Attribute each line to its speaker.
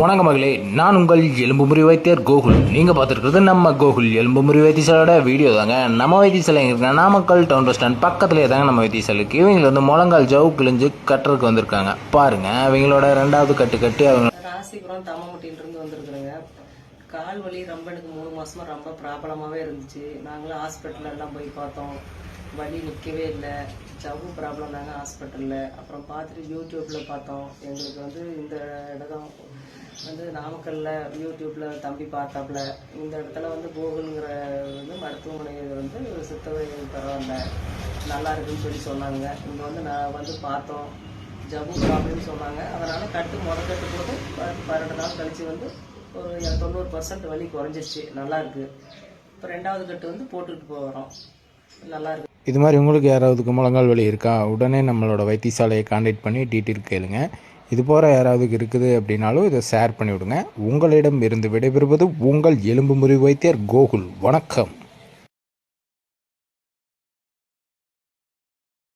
Speaker 1: வணக்க மகளே நான் உங்கள் எலும்பு முறி வைத்தியர் கோகுல். நீங்கள் பார்த்துருக்கிறது நம்ம கோகுல் எலும்பு முறி வைத்தியசாலோட வீடியோ தாங்க. நம்ம வைத்தியசாலை எங்க நாமக்கல் டவுன் பஸ் ஸ்டாண்ட் பக்கத்துலேயே தாங்க நம்ம வைத்தியசாலைக்கு. இவங்க வந்து முழங்கால் ஜவு கிழிஞ்சு கட்டுறதுக்கு வந்திருக்காங்க. பாருங்க இவங்களோட ரெண்டாவது கட்டு கட்டி அவங்க
Speaker 2: ராசிபுரம் தம்மமுட்டியிலிருந்து வந்திருக்குறேங்க கால் வலி ரொம்ப எனக்கு மூணு மாசமா ரொம்ப ப்ராப்ளமாகவே இருந்துச்சு. நாங்களும் ஹாஸ்பிட்டல் எல்லாம் போய் பார்த்தோம். வலி நிற்கவே இல்லை. ஜவ்வு ப்ராப்ளம் தாங்க ஹாஸ்பிட்டலில் அப்புறம் பார்த்துட்டு யூடியூப்பில் பார்த்தோம். எங்களுக்கு வந்து இந்த இடம் வந்து நாமக்கல்ல யூடியூப்பில் தம்பி பார்த்தாப்புல. இந்த இடத்துல வந்து கோகுலுங்கிற வந்து மருத்துவமனை வந்து சித்தவை பரவாயில்ல நல்லா இருக்குன்னு சொல்லி சொன்னாங்க. இங்கே வந்து நான் வந்து பார்த்தோம். ஜவ்வு ப்ராப்ளம்னு சொன்னாங்க. அதனால் கட்டு முத கட்டு போட்டு பன்னெண்டு நாள் கழிச்சு வந்து ஒரு தொண்ணூறு பர்சன்ட் வலி குறைஞ்சிருச்சு. நல்லாயிருக்கு இப்போ ரெண்டாவது கட்டு வந்து போட்டுக்கிட்டு போகிறோம் நல்லா இருக்குது
Speaker 1: இது மாதிரி உங்களுக்கு யாராவது முழங்கால் வலி இருக்கா? உடனே நம்மளோட வைத்தியசாலையை காண்டாக்ட் பண்ணி டீட்டெயில் கேளுங்க. இது போகிற யாராவது இருக்குது அப்படின்னாலும் இதை ஷேர் பண்ணிவிடுங்க. உங்களிடம் இருந்து விடைபெறுவது உங்கள் எலும்பு முறிவு வைத்தியர் கோகுல். வணக்கம்.